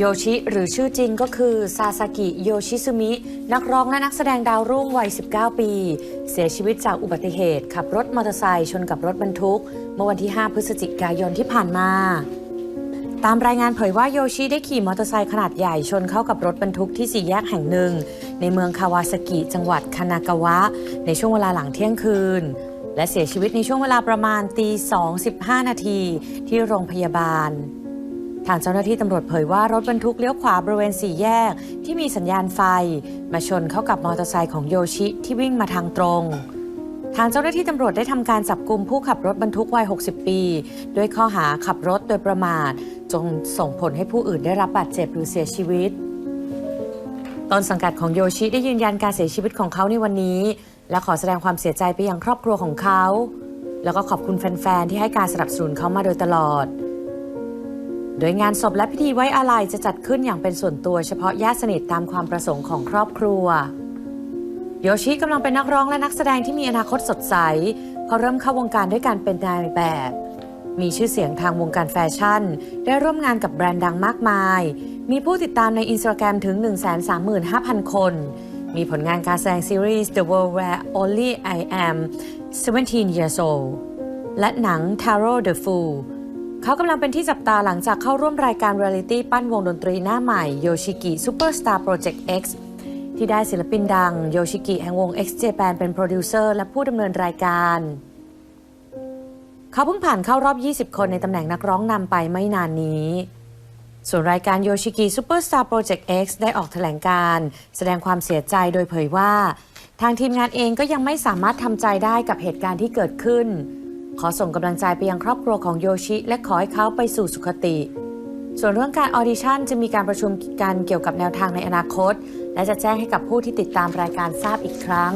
โยชิหรือชื่อจริงก็คือซาซากิโยชิซึมิ นักร้องและนักแสดงดาวรุ่งวัย 19 ปี เสียชีวิตจากอุบัติเหตุ ขับรถมอเตอร์ไซค์ชนกับรถบรรทุก เมื่อวันที่ 5 พฤศจิกายนที่ผ่านมา ตามรายงานเผยว่าโยชิได้ขี่มอเตอร์ไซค์ขนาดใหญ่ชนเข้ากับรถบรรทุกที่สี่แยกแห่งหนึ่ง ในเมืองคาวาซากิ จังหวัดคานากาวะ ในช่วงเวลาหลังเที่ยงคืนและเสียชีวิตในช่วงเวลาประมาณตี 2.15 นาทีที่โรงพยาบาล ทางเจ้าหน้าที่ตำรวจเผยว่ารถบรรทุกเลี้ยวขวาบริเวณสี่แยก ที่มีสัญญาณไฟ มาชนเข้ากับมอเตอร์ไซค์ของโยชิที่วิ่งมาทางตรง ทางเจ้าหน้าที่ตำรวจได้ทำการจับกลุ่มผู้ขับรถบรรทุกวัย 60 ปี ด้วยข้อหาขับรถโดยประมาท จงส่งผลให้ผู้อื่นได้รับบาดเจ็บหรือเสียชีวิตต้นสังกัดของโยชิได้ยืนยันการเสียชีวิตของเขาในวันนี้ และขอแสดงความเสียใจไปยังครอบครัวของเขา แล้วก็ขอบคุณแฟน ๆ ที่ให้การสนับสนุนเขามาโดยตลอด โดยงานศพและพิธีไว้อาลัยจะจัดขึ้นอย่างเป็นส่วนตัวเฉพาะญาติสนิทตามความประสงค์ของครอบครัว โยชิกำลังเป็นนักร้องและนักแสดงที่มีอนาคตสดใส เขาเริ่มเข้าวงการด้วยการเป็นนายแบบ มีชื่อเสียงทางวงการแฟชั่น ได้ร่วมงานกับแบรนด์ดังมากมาย มีผู้ติดตามในอินสตาแกรมถึง 135,000 คน มีผลงานการแสดงซีรีส์ The World Where Only I Am 17 Years Old และหนัง Taro the Fool เขากำลังเป็นที่จับตาหลังจากเข้าร่วมรายการเรียลิตี้ปั้นวงดนตรีหน้าใหม่ Yoshiki Superstar Project X ที่ได้ศิลปินดังโยชิกิแห่งวง X Japan เป็นโปรดิวเซอร์และผู้ดำเนินรายการ เขาเพิ่งผ่านเข้ารอบ 20 คนในตำแหน่งนักร้องนำไปไม่นานนี้ ส่วนรายการ Yoshiki Superstar Project X ได้ออกแถลงการ์แสดงความเสียใจโดยเผยว่า ทางทีมงานเองก็ยังไม่สามารถทำใจได้กับเหตุการณ์ที่เกิดขึ้น ขอส่งกำลังใจไปยังครอบครัวของโยชิ และขอให้เขาไปสู่สุขติ ส่วนเรื่องการออดิชั่นจะมีการประชุมกันเกี่ยวกับแนวทางในอนาคต และจะแจ้งให้กับผู้ที่ติดตามรายการทราบอีกครั้ง